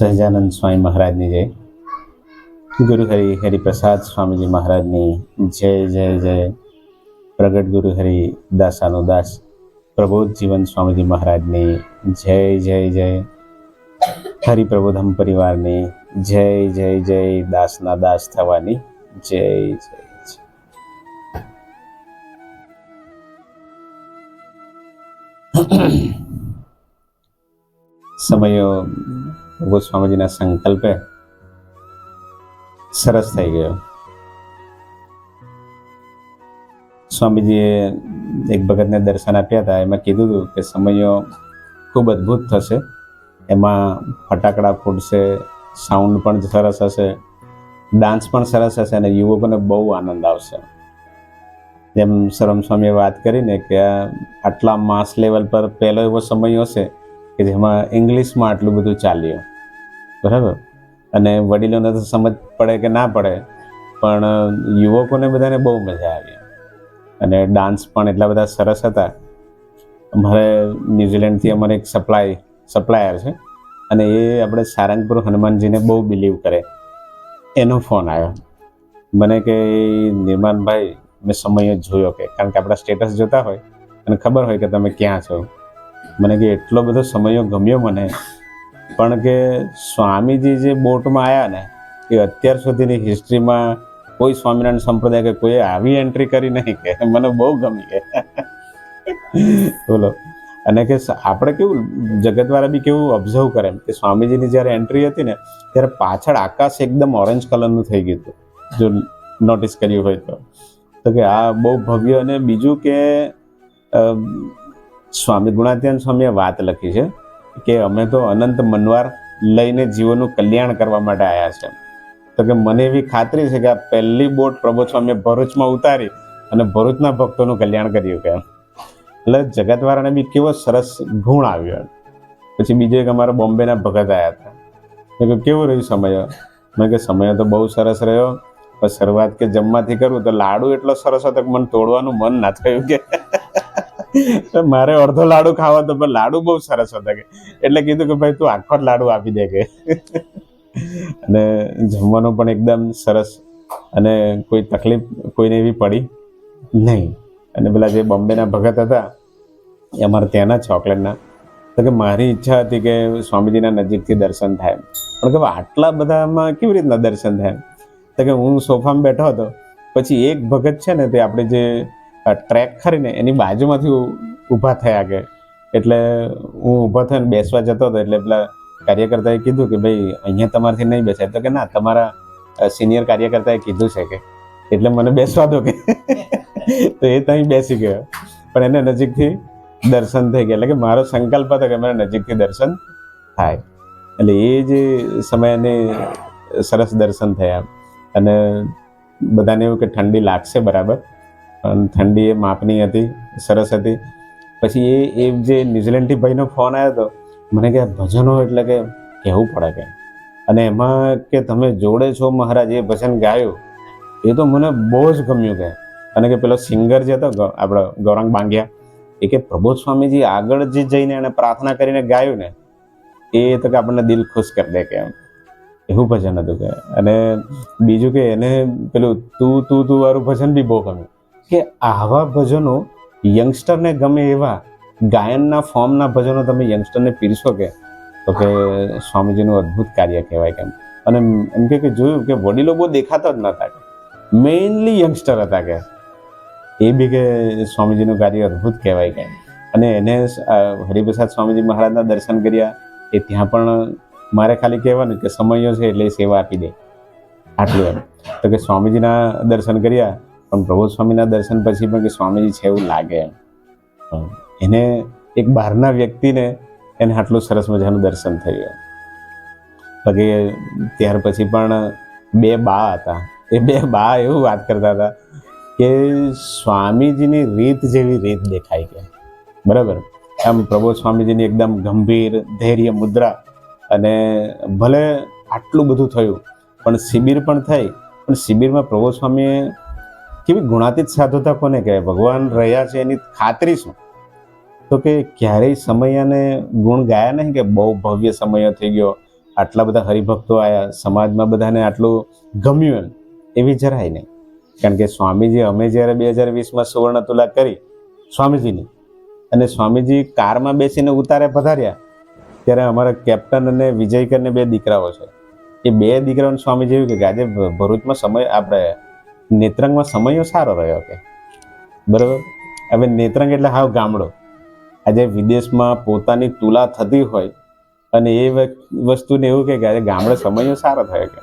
સહજાનંદ સ્વામી મહારાજની જય. ગુરુ હરિ હરિપ્રસાદ સ્વામીજી મહારાજની જય જય જય. પ્રગટ ગુરુ હરિ દાસાનો દાસ. પ્રબોધ જીવન સ્વામીજી મહારાજની જય જય જય. હરિપ્રબોધમ પરિવારની જય જય જય. દાસના દાસ થવાની જય જય. સમયો ગોસ્વામીજીના સંકલ્પે સરસ થઈ ગયો. સ્વામીજીએ એક ભગતને દર્શન આપ્યા હતા, એમાં કીધું હતું કે સમયો ખૂબ અદ્ભુત થશે, એમાં ફટાકડા ફૂટશે સાઉન્ડ પણ સરસ હશે ડાન્સ પણ સરસ હશે અને યુવકોને બહુ આનંદ આવશે. જેમ સરમ સ્વામીએ વાત કરીને કે આટલા માસ લેવલ પર પહેલો એવો સમય હશે કે જેમાં ઇંગ્લિશમાં આટલું બધું ચાલ્યું. બરાબર? અને વડીલોને તો સમજ પડે કે ના પડે, પણ યુવકોને બધાને બહુ મજા આવી. અને ડાન્સ પણ એટલા બધા સરસ હતા. અમારે ન્યૂઝીલેન્ડથી અમારે એક સપ્લાય સપ્લાયર છે. અને એ આપણે સારંગપુર હનુમાનજીને બહુ બિલીવ કરે. એનો ફોન આવ્યો. મને કે, નિર્માણભાઈ, મેં સમય જોયો કે. કારણ કે આપણા સ્ટેટસ જોતા હોય. અને ખબર હોય કે તમે ક્યાં છો. મને કે, એટલો બધો સમયો ગમ્યો મને. પણ કે સ્વામીજી જે બોટમાં આવ્યા ને, એ અત્યાર સુધીની હિસ્ટ્રીમાં કોઈ સ્વામિનારાયણ સંપ્રદાય કે કોઈએ આવી એન્ટ્રી કરી નહીં કે. મને બહુ ગમી કે. બોલો. અને કે આપણે કેવું, જગતવાળા બી કેવું ઓબ્ઝર્વ કરે કે સ્વામીજીની જ્યારે એન્ટ્રી હતી ને, ત્યારે પાછળ આકાશ એકદમ ઓરેન્જ કલરનું થઈ ગયું હતું. જો નોટિસ કર્યું હોય તો. તો કે આ બહુ ભવ્ય અને બીજું કે સ્વામી ગુણાત્યાન સ્વામીએ વાત લખી છે. કે અમે તો અનંત મનવાર લઈને જીવોનું કલ્યાણ કરવા માટે આવ્યા છે. તો કે મને એવી ખાતરી છે કે આ પહેલી બોટ પ્રભુ સ્વામીએ ભરૂચમાં ઉતારી અને ભરૂચના ભક્તોનું કલ્યાણ કર્યું કે એટલે જગતવાળાને બી કેવો સરસ ગુણ આવ્યો પછી બીજો એક અમારા બોમ્બેના ભગત આવ્યા હતા. મેં કહ્યું કેવો રહ્યું સમય? મેં કે સમય તો બહુ સરસ રહ્યો. પણ શરૂઆત કે જમવાથી કરું તો લાડુ એટલો સરસ હતો કે મને તોડવાનું મન ના થયું કે. મારે અડધો લાડુ ખાવા તો પણ લાડુ બહુ સરસ હતા કે. એટલે કીધું કે ભાઈ તું આખો લાડુ આપી દે કે. અને જમવાનું પણ એકદમ સરસ અને કોઈ તકલીફ કોઈને એવી પડી નહીં. અને પેલા જે બોમ્બેના ભગત હતા, એ અમારા ત્યાંના ચોકલેટના. તો કે મારી ઈચ્છા હતી કે સ્વામીજીના નજીકથી દર્શન થાય પણ કે આટલા બધામાં કેવી રીતના દર્શન થાય તો કે હું સોફામાં બેઠો હતો, પછી એક ભગત છે ને તે આપણે જે ટ્રેક ખરીને એની બાજુમાંથી ઊભા થયા કે એટલે હું ઊભો થઈને બેસવા જતો હતો એટલે પેલા કાર્યકર્તાએ કીધું કે ભાઈ અહીંયા તમારથી નહીં બેસાય. તો કે ના તમારા સિનિયર કાર્યકર્તાએ કીધું છે કે એટલે મને બેસવા દો કે. તો એ ત્યાં બેસી ગયો. પણ એને નજીકથી દર્શન થઈ ગયા. એટલે કે મારો સંકલ્પ હતો કે મારે નજીકથી દર્શન થાય. એટલે એ જે સમયને સરસ દર્શન થયા. અને બધાને એવું કે ઠંડી લાગશે બરાબર. ઠંડી એ માપની હતી, સરસ હતી. પછી એ એ જે ન્યુઝીલેન્ડથી ભાઈનો ફોન આવ્યો હતો મને કે ભજનો એટલે કે કહેવું પડે કે. અને એમાં કે તમે જોડે છો મહારાજ એ ભજન ગાયું, એ તો મને બહુ જ ગમ્યું કે. અને કે પેલો સિંગર જે હતો આપણો ગૌરાંગ બાંગ્યા, એ કે પ્રબોધ સ્વામીજી આગળ જે જઈને એને પ્રાર્થના કરીને ગાયું ને, એ તો કે આપણને દિલ ખુશ કરી દે કે એમ. એવું ભજન હતું કે. અને બીજું કે એને પેલું તું તું તું વાળું ભજન બી બહુ ગમ્યું. કે આવા ભજનો યંગસ્ટરને ગમે એવા ગાયનના ફોર્મના ભજનો તમે યંગસ્ટરને પીરશો કે? તો કે સ્વામીજીનું અદ્ભુત કાર્ય કહેવાય કેમ અને એમ કે જોયું કે વડીલો બહુ દેખાતા જ નહોતા મેઇનલી યંગસ્ટર હતા કે. એ બી કે સ્વામીજીનું કાર્ય અદ્ભુત કહેવાય કે. અને એને હરિપ્રસાદ સ્વામીજી મહારાજના દર્શન કર્યા. એ ત્યાં પણ મારે ખાલી કહેવાનું કે સમયો છે એટલે સેવા આપી દે. આટલું એમ. તો કે સ્વામીજીના દર્શન કર્યા. પણ પ્રભુ સ્વામીના દર્શન પછી પણ કે સ્વામીજી છે એવું લાગે એને એક બહારના વ્યક્તિને એને આટલું સરસ મજાનું દર્શન થયું પછી ત્યાર પછી પણ બે બા હતા. એ બે બા એવું વાત કરતા હતા કે સ્વામીજીની રીત જેવી રીત દેખાય કે. બરાબર? આમ પ્રબોધ સ્વામીજીની એકદમ ગંભીર, ધૈર્ય, મુદ્રા અને ભલે આટલું બધું થયું, પણ શિબિર પણ થઈ. પણ શિબિરમાં પ્રભુ સ્વામીએ કેવી ગુણાતીત સાધુતા કોને કહેવાય? ભગવાન રહ્યા છે એની ખાતરી શું? તો કે ક્યારેય સમય અને ગુણ ગાયા નહીં કે બહુ ભવ્ય સમય થઈ ગયો, આટલા બધા હરિભક્તો આવ્યા સમાજમાં બધાને આટલું ગમ્યું એમ, એવી જરાય નહીં. કારણ કે સ્વામીજી અમે જ્યારે બે હજાર વીસમાં સુવર્ણ તુલા કરી, સ્વામીજીની, અને સ્વામીજી કારમાં બેસીને ઉતારે પધાર્યા, ત્યારે અમારા કેપ્ટન અને વિજય કરીને બે દીકરાઓ છે. એ બે દીકરાઓને સ્વામીજી એવું કે આજે ભરૂચમાં સમય આપણે નેત્રંગમાં સમયો સારો રહ્યો કે? બરાબર? હવે નેત્રંગ એટલે હાવ ગામડો. આજે વિદેશમાં પોતાની તુલા થતી હોય અને એ વસ્તુને એવું કે આજે ગામડે સમયો સારો થયો કે?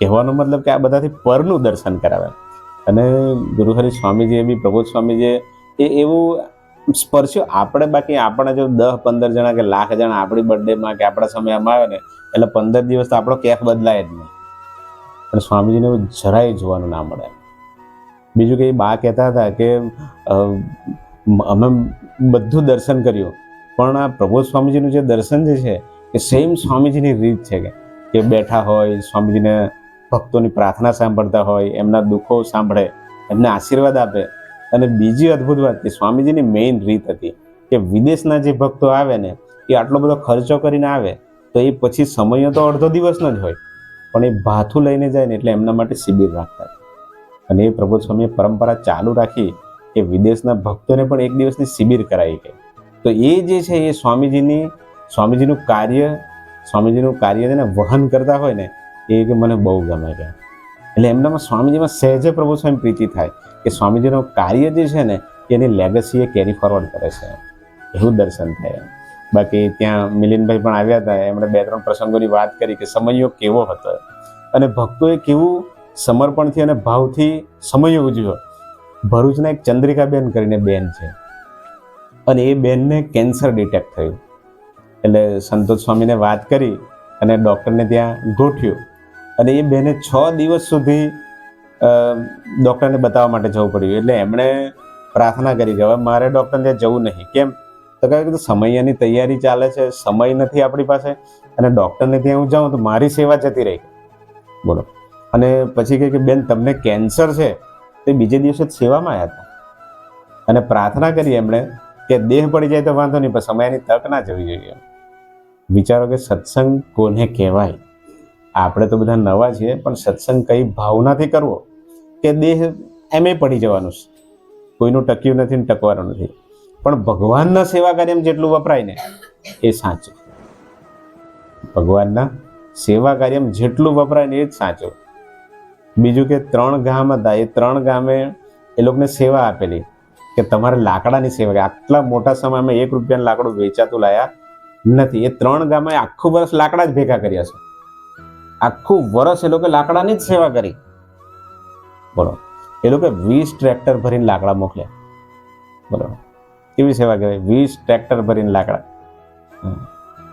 કહેવાનો મતલબ કે આ બધાથી પરનું દર્શન કરાવે. અને ગુરુહરિ સ્વામીજીએ બી, પ્રબોધ સ્વામીજીએ એ એવું સ્પર્શ્યો આપણે બાકી આપણા જો દસ પંદર જણા કે લાખ જણા આપણી બર્થડેમાં કે આપણા સમયમાં આવે ને એટલે પંદર દિવસ તો આપણો કેફ બદલાય જ નહીં. પણ સ્વામીજીને જરાય જોવાનું ના મળે. બીજું કે એ બા કહેતા હતા કે અમે બધું દર્શન કર્યું. પણ આ પ્રબોધ સ્વામીજીનું જે દર્શન જે છે, એ સેમ સ્વામીજીની રીત છે કે કે બેઠા હોય, સ્વામીજીને ભક્તોની પ્રાર્થના સાંભળતા હોય, એમના દુઃખો સાંભળે, એમને આશીર્વાદ આપે. અને બીજી અદ્ભુત વાત કે સ્વામીજીની મેઇન રીત હતી કે વિદેશના જે ભક્તો આવે ને, એ આટલો બધો ખર્ચો કરીને આવે, તો એ પછી સમય તો અડધો દિવસનો જ હોય. પણ એ ભાથું લઈને જાય ને એટલે એમના માટે શિબિર રાખતા. અને એ પ્રભુ સ્વામીએ પરંપરા ચાલુ રાખી કે વિદેશના ભક્તોને પણ એક દિવસની શિબિર કરાવી ગઈ તો એ જે છે એ સ્વામીજીની, સ્વામીજીનું કાર્ય સ્વામીજીનું કાર્ય છે ને વહન કરતા હોય ને, એ મને બહુ ગમે છે. એટલે એમનામાં સ્વામીજીમાં સહેજે પ્રભુ સ્વામી પ્રીતિ થાય કે સ્વામીજીનું કાર્ય જે છે ને, એની લેગસી એ કેરી ફોરવર્ડ કરે છે. એવું દર્શન થાય બાકી ત્યાં મિલિનભાઈ પણ આવ્યા હતા, એમણે બે ત્રણ પ્રસંગોની વાત કરી કે સમયો કેવો હતો. અને ભક્તોએ કેવું સમર્પણથી અને ભાવથી સમય ઉજવ્યો. ભરૂચના એક ચંદ્રિકાબેન કરીને બેન છે. અને એ બેનને કેન્સર ડિટેક્ટ થયું. એટલે સંતોષ સ્વામીને વાત કરી અને ડૉક્ટરને ત્યાં ગોઠ્યું અને એ બેને છ દિવસ સુધી ડૉક્ટરને બતાવવા માટે જવું પડ્યું. એટલે એમણે પ્રાર્થના કરી કે હવે મારે ડૉક્ટરને ત્યાં જવું નહીં. કેમ? તો કહ્યું કીધું સમયની તૈયારી ચાલે છે, સમય નથી આપણી પાસે અને ડૉક્ટરને ત્યાં હું જાઉં તો મારી સેવા જતી રહી. બોલો. અને પછી કહે કે બેન તમને કેન્સર છે, તે બીજે દિવસે જ સેવામાં આવ્યા હતા. અને પ્રાર્થના કરી એમણે કે દેહ પડી જાય તો વાંધો નહીં, પણ સમયની તક ના જવી જોઈએ વિચારો કે સત્સંગ કોને કહેવાય? આપણે તો બધા નવા છીએ, પણ સત્સંગ કઈ ભાવનાથી કરવો? કે દેહ એમ પડી જવાનું છે? કોઈનું ટક્યું નથી ને ટકવાનું નથી. પણ ભગવાનના સેવા કાર્યમાં જેટલું વપરાય ને, એ સાચું. ભગવાનના સેવા કાર્યમાં જેટલું વપરાય ને એ જ સાચું. બીજું કે ત્રણ ગામ હતા એ ત્રણ ગામે એ લોકોને સેવા આપેલી કે તમારે લાકડાની સેવા આટલા મોટા સમયમાં એક રૂપિયાનું લાકડું વેચાતું લાયા નથી. એ ત્રણ ગામે આખું વર્ષ લાકડા જ ભેગા કર્યા છે. આખું વર્ષ એ લોકો લાકડાની જ સેવા કરી. બોલો. એ લોકો વીસ ટ્રેક્ટર ભરીને લાકડા મોકલ્યા. બરોબર કેવી સેવા કહેવાય. વીસ ટ્રેક્ટર ભરીને લાકડા.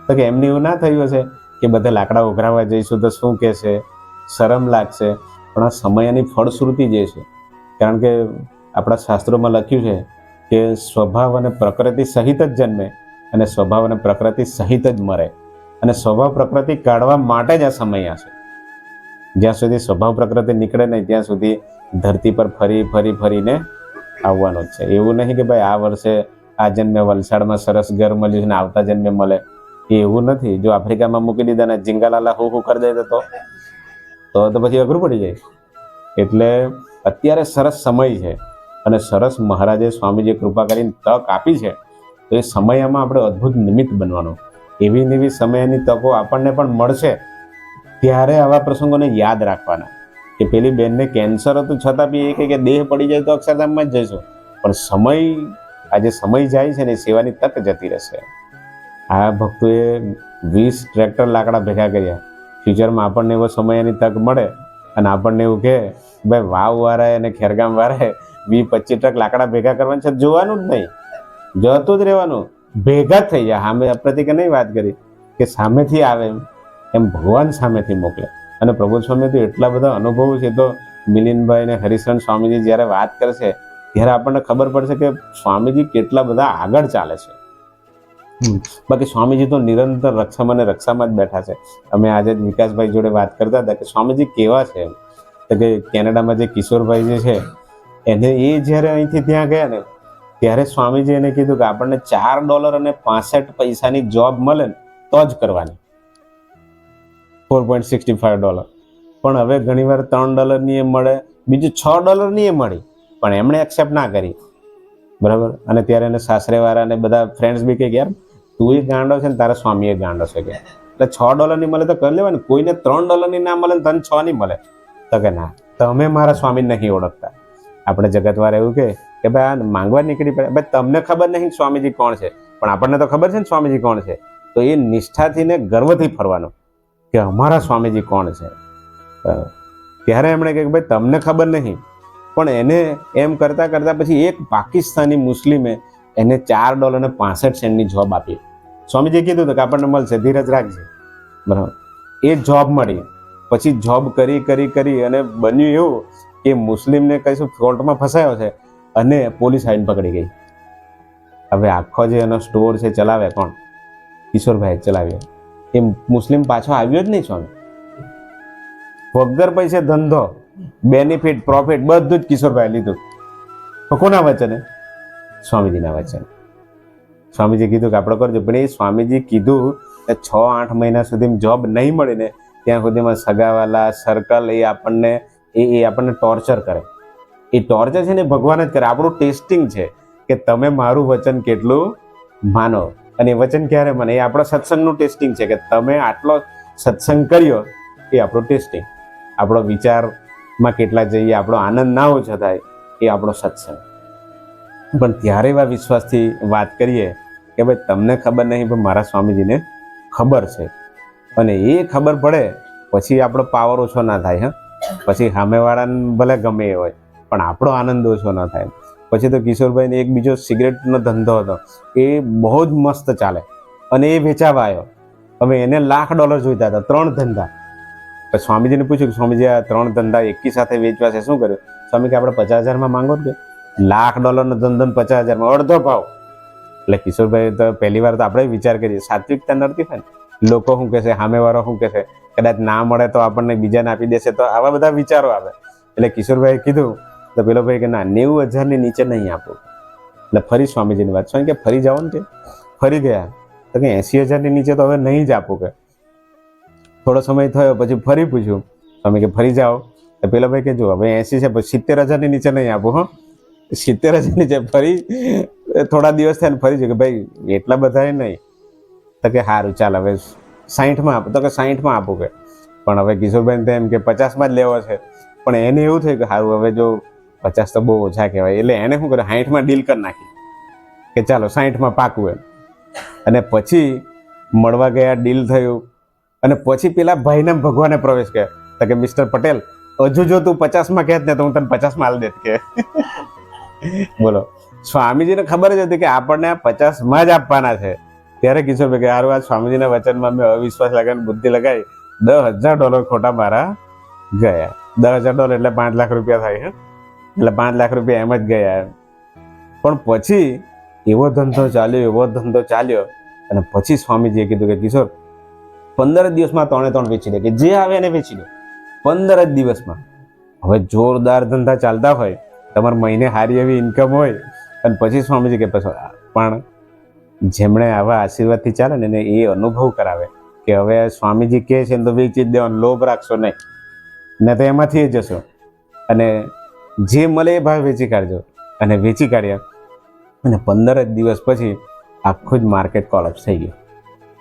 તો કે એમને એવું ના થયું હશે કે બધા લાકડા ઉઘરાવવા જઈશું તો શું કહેશે શરમ લાગશે. પણ આ સમયની ફળશ્રુતિ જે છે, કારણ કે આપણા શાસ્ત્રોમાં લખ્યું છે કે સ્વભાવ અને પ્રકૃતિ સહિત જ જન્મે અને સ્વભાવ અને પ્રકૃતિ સહિત જ મરે. અને સ્વભાવ પ્રકૃતિ કાઢવા માટે જ આ સમય છે. જ્યાં સુધી સ્વભાવ પ્રકૃતિ નીકળે નહીં, ત્યાં સુધી ધરતી પર ફરી ફરી, ફરીને આવવાનું જ છે. એવું નહીં કે ભાઈ આ વર્ષે આ જન્મે વલસાડમાં સરસ ઘર મળ્યું છે ને આવતા જન્મે મળે. એવું નથી. જો આફ્રિકામાં મૂકી દીધા ને જિંગાલાલા હું હું કરી દે તો? તો પછી અઘરું પડી જાય. એટલે અત્યારે સરસ સમય છે અને સરસ મહારાજે સ્વામીજીએ કૃપા કરીને તક આપી છે. તો એ સમયમાં આપણે અદ્ભુત નિમિત્ત બનવાનો. એવી ને એવી સમયની તકો આપણને પણ મળશે. ત્યારે આવા પ્રસંગોને યાદ રાખવાના. કે પેલી બેનને કેન્સર હતું, છતાં બી એ કહે કે દેહ પડી જાય તો અક્ષરધામમાં જ જઈશું. પણ સમય, આજે સમય જાય છે ને સેવાની તક જતી રહેશે. આ ભક્તોએ વીસ ટ્રેક્ટર લાકડા ભેગા કર્યા. ફ્યુચરમાં આપણને એવો સમયની તક મળે અને આપણને એવું કહે, ભાઈ, વાવ વાળાએ અને ખેરગામ વાળાએ વીસ પચીસ ટ્રક લાકડા ભેગા કરવાનું છે, જોવાનું જ નહીં. જતું જ રહેવાનું. ભેગા થઈ જાય સામે પ્રતિકે નહીં વાત કરી? કે સામેથી આવે એમ ભગવાન સામેથી મોકલે. અને પ્રભુ સ્વામી તો એટલા બધા અનુભવો છે તો મિલિનભાઈ અને હરિશરણ સ્વામીજી જ્યારે વાત કરશે ત્યારે આપણને ખબર પડશે કે સ્વામીજી કેટલા બધા આગળ ચાલે છે. બાકી સ્વામીજી તો નિરંતર રક્ષામાં અને રક્ષામાં જ બેઠા છે. અમે આજે વિકાસભાઈ જોડે વાત કરતા હતા કે સ્વામીજી કેવા છે? તો કે કેનેડામાં જે કિશોરભાઈ જે છે એને એ જ્યારે અહીંથી ત્યાં ગયા ને ત્યારે સ્વામીજી એને કીધું કે આપણને ચાર ડોલર અને પાસઠ પૈસાની જોબ મળે ને તો જ કરવાની. Four point sixty five dollar પણ હવે ઘણીવાર ત્રણ ડોલરની એ મળે, બીજું છ ડોલરની એ મળી. પણ એમણે એક્સેપ્ટ ના કરી. બરાબર? અને ત્યારે એને સાસરેવાળા અને બધા ફ્રેન્ડ્સ બી કે યાર, તું એ ગાંડો છે ને, તારા સ્વામી એ ગાંડો છે. કે, એટલે છ ડોલરની મળે તો કરી લેવાય ને, કોઈને ત્રણ ડોલરની ના મળે ને, તને છ નહીં મળે. તો કે, ના, તમે મારા સ્વામી નહીં ઓળખતા. આપણે જગતવાર એવું કે કે ભાઈ, આ માંગવા નીકળી પડે. ભાઈ, તમને ખબર નહીં સ્વામીજી કોણ છે, પણ આપણને તો ખબર છે ને સ્વામીજી કોણ છે. તો એ નિષ્ઠાથી ને ગર્વથી ફરવાનું. કે અમારા સ્વામીજી કોણ છે. ત્યારે એમણે કહ્યું કે ભાઈ, તમને ખબર નહીં, પણ એને એમ કરતાં કરતાં પછી એક પાકિસ્તાની મુસ્લિમે એને ચાર ડોલર અને પાસઠ સેન્ટની જોબ આપી. સ્વામીજીએ કીધું હતું કે આપણને મળશે, ધીરજ રાખજે. બરાબર. એ જોબ મળી. પછી જોબ કરી કરી કરી અને બન્યું એવું કે મુસ્લિમને કહીશું કોર્ટમાં ફસાયો છે અને પોલીસ હાઈન પકડી ગઈ. હવે આખો જે એનો સ્ટોર છે, ચલાવે કોણ? કિશોરભાઈ ચલાવ્યો એ મુસ્લિમ પાછો આવ્યો જ નહીં સ્વામી. વગર પૈસે ધંધો બેનિફિટ પ્રોફિટ બધું જ કિશોરભાઈ લીધું. તો કોના વચને? સ્વામીજીના વચન. સ્વામીજી કીધું કે આપણે કરજો. પણ એ સ્વામીજી કીધું કે છ, આઠ મહિના સુધી જોબ નહીં મળીને ત્યાં સુધીમાં સગાવાલા સર્કલ એ આપણને, એ એ આપણને ટોર્ચર કરે. એ ટોર્ચર છે ને ભગવાન જ કરે. આપણું ટેસ્ટિંગ છે કે તમે મારું વચન કેટલું માનો. અને વચન ક્યારે મને એ આપણો સત્સંગનું ટેસ્ટિંગ છે કે તમે આટલો સત્સંગ કર્યો એ આપણું ટેસ્ટિંગ. આપણો વિચારમાં કેટલા જઈએ આપણો આનંદ ના ઓછો થાય એ આપણો સત્સંગ. પણ ત્યારે એવા વિશ્વાસથી વાત કરીએ કે ભાઈ તમને ખબર નહીં, પણ મારા સ્વામીજીને ખબર છે. અને એ ખબર પડે, પછી આપણો પાવર ઓછો ના થાય, હા. પછી સામેવાળાને ભલે ગમે એ હોય, પણ આપણો આનંદ ઓછો ના થાય. પછી તો કિશોરભાઈને એક બીજો સિગરેટનો ધંધો હતો. એ બહુ જ મસ્ત ચાલે. અને એ વેચાવા આવ્યો હવે એને લાખ ડોલર જોઈતા હતા, ત્રણ ધંધા. પછી સ્વામીજીને પૂછ્યું કે, સ્વામીજી, આ ત્રણ ધંધા એકી સાથે વેચવા છે, શું કર્યું? સ્વામી, કે આપણે પચાસ હજારમાં માંગો કે? લાખ ડોલરનો ધંધો ને પચાસ હજારમાં, અડધો ભાવ. એટલે કિશોરભાઈ તો પહેલી વાર તો આપણે વિચાર કરીએ, સાત્વિકતા નડતી હોય ને? લોકો શું કહેશે? સામેવાળો શું કહેશે? કદાચ ના મળે તો આપણને બીજાને આપી દેશે. તો આવા બધા વિચારો આવે. એટલે કિશોરભાઈએ કીધું તો પેલો ભાઈ કે, ના, નેવું હજારની નીચે નહીં આપું. એટલે ફરી સ્વામીજીની વાત. સ્વામી કે, ફરી જાઓ ને કે ફરી ગયા. તો કે એંસી હજારની નીચે તો હવે નહીં જ આપું કે. થોડો સમય થયો, પછી ફરી પૂછ્યું. સ્વામી કે, ફરી જાઓ. તો પેલો ભાઈ કે, જો, હવે એંસી છે સિત્તેર હજારની નીચે નહીં આપું, હં. સિત્તેર હજાર નીચે ફરી થોડા દિવસ થયા ફરી છે કે, ભાઈ, એટલા બધા નહીં. તો કે સારું ચાલ, હવે સાહીઠમાં આપો. તો કે સાહીઠમાં આપું કે. પણ હવે કિશોરબેન તો એમ કે, પચાસમાં જ લેવો છે. પણ એને એવું થયું કે સારું હવે જો પચાસ તો બહુ ઓછા કહેવાય. એટલે એને શું કર્યું? સાઠમાં ડીલ કરી નાખી. કે ચાલો સાઠમાં પાકું એમ. અને પછી મળવા ગયા ડીલ થયું. અને પછી પેલા ભાઈને ભગવાને પ્રવેશ કર્યો. તો કે, મિસ્ટર પટેલ, હજુ જો તું પચાસમાં કહેત ને તો હું તને પચાસમાં આલ દેત કે. બોલો. સ્વામીજીને ખબર જ હતી કે આપણને આ પચાસમાં જ આપવાના છે. ત્યારે કિશોરભાઈ કે, હારું, આ સ્વામીજીના વચનમાં મેં અવિશ્વાસ લગાવીને બુદ્ધિ લગાવી. દસ હજાર ડોલર ખોટા મારા ગયા. દસ હજાર ડોલર એટલે પાંચ લાખ રૂપિયા થાય, હે. એટલે પાંચ લાખ રૂપિયા એમ જ ગયા પણ પછી એવો ધંધો ચાલ્યો, એવો ધંધો ચાલ્યો અને પછી સ્વામીજીએ કીધું કે કિશોર, પંદર જ દિવસમાં ત્રણે ત્રણ વેચી દે, કે જે આવે એને વેચી દો. પંદર જ દિવસમાં. હવે જોરદાર ધંધા ચાલતા હોય, તમારે મહિને સારી એવી ઇન્કમ હોય, અને પછી સ્વામીજી કે પછી પણ જેમણે આવા આશીર્વાદથી ચાલે ને એ અનુભવ કરાવે કે હવે સ્વામીજી કહે છે તો વેચી જ દેવાનો, લોભ રાખશો નહીં. ને તો એમાંથી જશો. અને જે મળે એ ભાવ વેચી કાઢજો. અને વેચી કાઢ્યા અને પંદર જ દિવસ પછી આખું જ માર્કેટ કોલેપ્સ થઈ ગયું.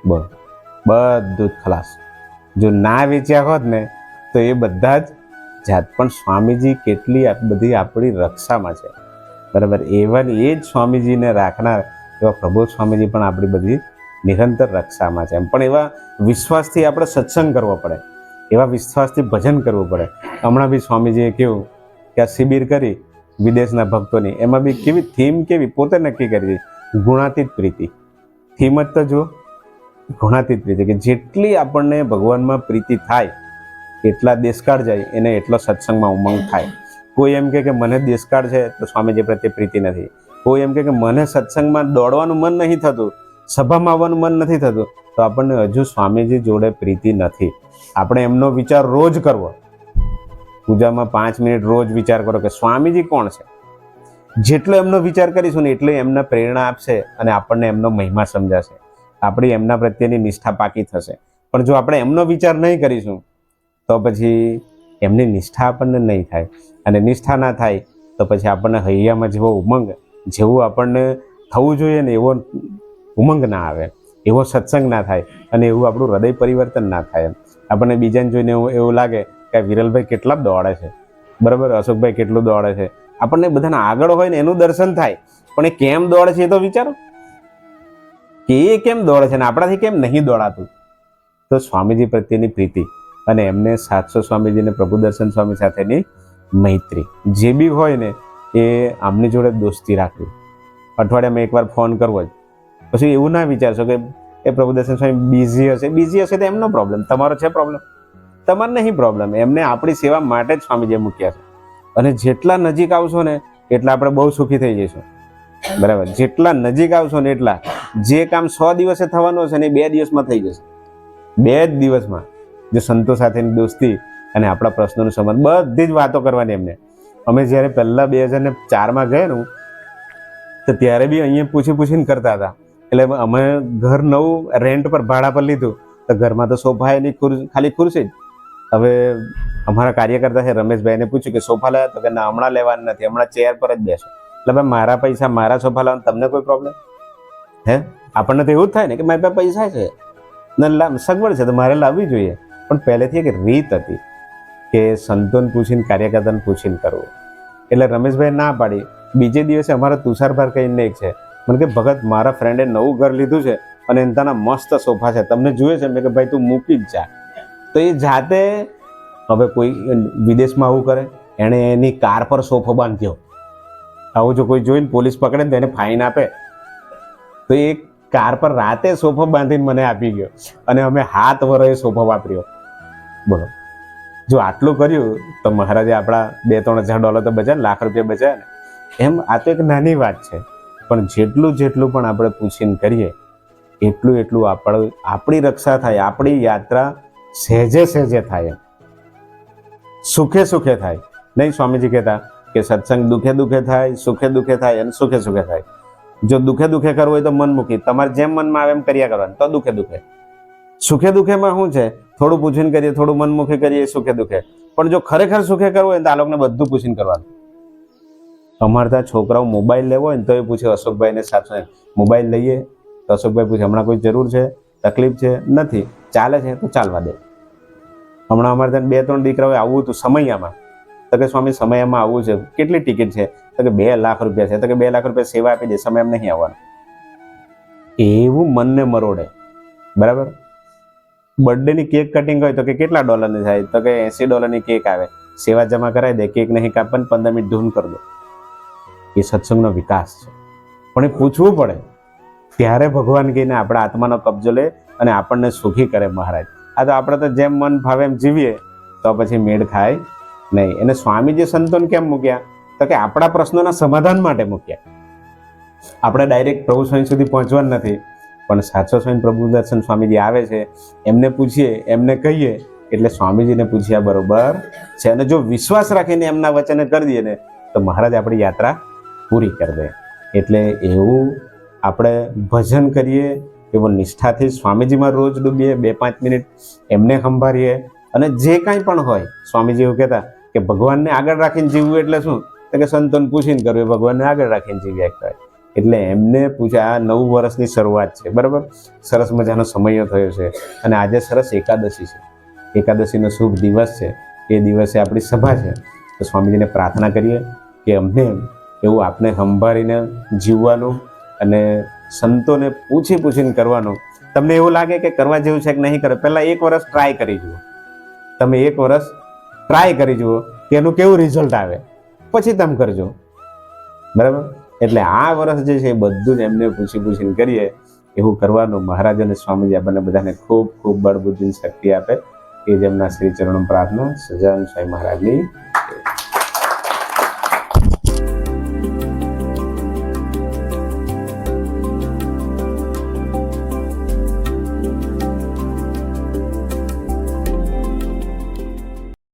બોલો. બધું જ ખલાસ. જો ના વેચ્યા હોત ને, તો એ બધા જ જાત પણ સ્વામીજી કેટલી બધી આપણી રક્ષામાં છે. બરાબર? એવન એ જ સ્વામીજીને રાખનાર એવા પ્રભુ સ્વામીજી પણ આપણી બધી નિરંતર રક્ષામાં છે. એમ પણ એવા વિશ્વાસથી આપણે સત્સંગ કરવો પડે. એવા વિશ્વાસથી ભજન કરવું પડે. હમણાં બી સ્વામીજીએ કેવું આ શિબિર કરી વિદેશના ભક્તોની. એમાં બી કેવી થીમ કેવી? પોતે નક્કી કરી ગુણાતીત પ્રીતિ. થીમ જ તો જુઓ. ગુણાતીત પ્રીતિ. કે જેટલી આપણને ભગવાનમાં પ્રીતિ થાય, એટલા દેશકાળ જાય, એને એટલો સત્સંગમાં ઉમંગ થાય. કોઈ એમ કે મને દેશકાળ છે, તો સ્વામીજી પ્રત્યે પ્રીતિ નથી. કોઈ એમ કે મને સત્સંગમાં દોડવાનું મન નહીં થતું, સભામાં આવવાનું મન નથી થતું, તો આપણને હજુ સ્વામીજી જોડે પ્રીતિ નથી. આપણે એમનો વિચાર રોજ કરવો. પૂજામાં પાંચ મિનિટ રોજ વિચાર કરો કે સ્વામીજી કોણ છે? જેટલો એમનો વિચાર કરીશું ને એટલે એમને પ્રેરણા આપશે અને આપણને એમનો મહિમા સમજાશે. આપણી એમના પ્રત્યેની નિષ્ઠા પાકી થશે. પણ જો આપણે એમનો વિચાર નહીં કરીશું, તો પછી એમની નિષ્ઠા આપણને નહીં થાય. અને નિષ્ઠા ના થાય, તો પછી આપણને હૈયામાં જેવો ઉમંગ, જેવું આપણને થવું જોઈએ ને એવો ઉમંગ ના આવે, એવો સત્સંગ ના થાય અને એવું આપણું હૃદય પરિવર્તન ના થાય આપણને બીજાને જોઈને એવું એવું લાગે કે વિરલભાઈ કેટલા દોડે છે? બરાબર, અશોકભાઈ કેટલું દોડે છે? આપણને બધાને આગળ હોય ને એનું દર્શન થાય. પણ એ કેમ દોડે છે એ તો વિચારો. કે એ કેમ દોડે છે ને આપણાથી કેમ નહીં દોડાતું? તો સ્વામીજી પ્રત્યેની પ્રીતિ અને એમને સાતસો સ્વામીજીને પ્રભુ દર્શન સ્વામી સાથેની મૈત્રી. જે બી હોય ને એ આમની જોડે દોસ્તી રાખવી. અઠવાડિયામાં એકવાર ફોન કરવો જ. પછી એવું ના વિચારશો કે એ પ્રભુ દર્શન સ્વામી બિઝી હશે. બિઝી હશે તો એમનો પ્રોબ્લેમ તમારો છે પ્રોબ્લેમ તમારે નહીં પ્રોબ્લેમ એમને આપણી સેવા માટે જ સ્વામીજીએ મૂક્યા છે. અને જેટલા નજીક આવશો ને એટલા આપણે બહુ સુખી થઈ જઈશું. બરાબર? જેટલા નજીક આવશો ને એટલા જે કામ સો દિવસે થવાનું હશે ને એ બે દિવસમાં થઈ જશે. બે જ દિવસમાં. જે સંતો સાથેની દોસ્તી અને આપણા પ્રશ્નોનું સંબંધ બધી જ વાતો કરવાની એમને. અમે જ્યારે પહેલાં બે હજાર ને ચારમાં ગયા ને તો ત્યારે બી અહીંયા પૂછી પૂછીને કરતા હતા. એટલે અમે ઘર નવું રેન્ટ પર ભાડા પર લીધું. તો ઘરમાં તો સોફા એની ખુરશી, ખાલી ખુરશી જ. હવે અમારા કાર્યકર્તા છે રમેશભાઈને પૂછ્યું કે સોફા લાવ્યા તો કે ના, હમણાં લેવાના નથી, હમણાં ચેર પર જ બેસો. એટલે ભાઈ, મારા પૈસા, મારા સોફા લાવવાનું તમને કોઈ પ્રોબ્લેમ હે? આપણને તો એવું જ થાય ને કે મારી પાસે પૈસા છે. ને સગવડ છે, તો મારે લાવવી જોઈએ. પણ પહેલેથી એક રીત હતી કે સંતોન પૂછીને, કાર્યકર્તાને પૂછીને કરવું. એટલે રમેશભાઈ ના પાડી. બીજે દિવસે અમારા તુષારભાર કહીને એક છે. મને કે, ભગત, મારા ફ્રેન્ડે નવું ઘર લીધું છે અને એના મસ્ત સોફા છે. તમને જોઈએ છે? મેં કે, ભાઈ, તું મૂકી જ જા. તો એ જાતે હવે કોઈ વિદેશમાં આવું કરે. એણે એની કાર પર સોફો બાંધ્યો. આવું જો કોઈ જોઈને પોલીસ પકડે ને એને ફાઇન આપે. તો એ કાર પર રાતે સોફો બાંધીને મને આપી ગયો. અને અમે હાથ વરોએ સોફો વાપર્યો. બોલો. જો આટલું કર્યું તો મહારાજે આપણા બે ત્રણ હજાર ડોલર તો બચાવે લાખ રૂપિયા બચ્યા ને. એમ આ તો એક નાની વાત છે. પણ જેટલું જેટલું પણ આપણે પૂછીને કરીએ, એટલું એટલું આપણે, આપણી રક્ષા થાય, આપણી યાત્રા સહેજે સહેજે થાય. સુખે સુખે થાય. નહીં સ્વામીજી કહેતા કે સત્સંગ દુખે દુઃખે થાય, સુખે દુઃખે થાય અને સુખે સુખે થાય. જો દુઃખે દુખે કરવું હોય તો મન મૂકી. તમારે જેમ મનમાં આવે એમ કર્યા કરવાનું. તો દુઃખે દુખે. સુખે દુઃખેમાં શું છે? થોડું પૂછીને કરીએ, થોડું મનમુખી કરીએ, સુખે દુઃખે. પણ જો ખરેખર સુખે કરવું હોય તો આ લોકોને બધું પૂછીને કરવાનું. અમારે ત્યાં છોકરાઓ મોબાઈલ લેવો હોય ને તો એ પૂછે, અશોકભાઈને સાથે મોબાઈલ લઈએ તો અશોકભાઈ પૂછે, હમણાં કોઈ જરૂર છે? તકલીફ છે? નથી. ચાલે છે તો ચાલવા દે. હમણાં અમારે ત્યાં બે ત્રણ દીકરાઓએ આવવું હતું સમયમાં. તો કે સ્વામી, સમયમાં આવવું છે. કેટલી ટિકિટ છે? તો કે બે લાખ રૂપિયા છે. તો કે બે લાખ રૂપિયા સેવા આપી દે. સમયમાં નહીં આવવાનું. એવું મનને મરોડે. બરાબર? બર્થડેની કેક કટિંગ હોય તો કે કેટલા ડોલરની થાય? તો કે એસી ડોલરની કેક આવે. સેવા જમા કરાવી દે. કેક નહીં કાપવાની પંદર મિનિટ ધૂન કરી દો. એ સત્સંગનો વિકાસ છે. પણ એ પૂછવું પડે. ત્યારે ભગવાન કહીને આપણા આત્માનો કબજો લે. અને આપણને સુખી કરે મહારાજ. આ તો આપણે તો જેમ મન ભાવે એમ જીવીએ, તો પછી મેળ ખાય નહીં. એને સ્વામીજી સંતોન કેમ મૂક્યા? તો કે આપણા પ્રશ્નોના સમાધાન માટે મૂક્યા. આપણે ડાયરેક્ટ પ્રભુ સ્વામી સુધી પહોંચવાનું નથી, પણ સાચો સ્વામી પ્રભુ દર્શન સ્વામીજી આવે છે, એમને પૂછીએ, એમને કહીએ, એટલે સ્વામીજીને પૂછ્યા બરોબર છે. અને જો વિશ્વાસ રાખીને એમના વચને કરી દઈએ ને, તો મહારાજ આપણી યાત્રા પૂરી કરી દે. એટલે એવું આપણે ભજન કરીએ એવો નિષ્ઠાથી સ્વામીજીમાં રોજ ડૂબીએ, બે પાંચ મિનિટ એમને સંભાળીએ. અને જે કાંઈ પણ હોય, સ્વામીજી એવું કહેતા કે ભગવાનને આગળ રાખીને જીવવું એટલે શું? તો કે સંતોને પૂછીને કરવું ભગવાનને આગળ રાખીને જીવ્યા કહેવાય એટલે એમને પૂછ્યા, આ નવું વર્ષની શરૂઆત છે, બરાબર? સરસ મજાનો સમય થયો છે. અને આજે સરસ એકાદશી છે. એકાદશીનો શુભ દિવસ છે. એ દિવસે આપણી સભા છે. તો સ્વામીજીને પ્રાર્થના કરીએ કે અમને એવું આપને સંભાળીને જીવવાનું અને સંતોને પૂછી પૂછીને કરવાનું. તમને એવું લાગે કે કરવા જેવું છે કે નહીં કરે, પહેલાં એક વર્ષ ટ્રાય કરી જુઓ. તમે એક વર્ષ ટ્રાય કરી જુઓ કે એનું કેવું રિઝલ્ટ આવે. પછી તમે કરજો. બરાબર? એટલે આ વર્ષ જે છે એ બધું જ એમને પૂછી પૂછીને કરીએ. એવું કરવાનું મહારાજ અને સ્વામીજી આપણને બધાને ખૂબ ખૂબ બળબુદ્ધિની શક્તિ આપે. એ જ એમના શ્રી ચરણ પ્રાર્થના સજાન સ્વામી મહારાજની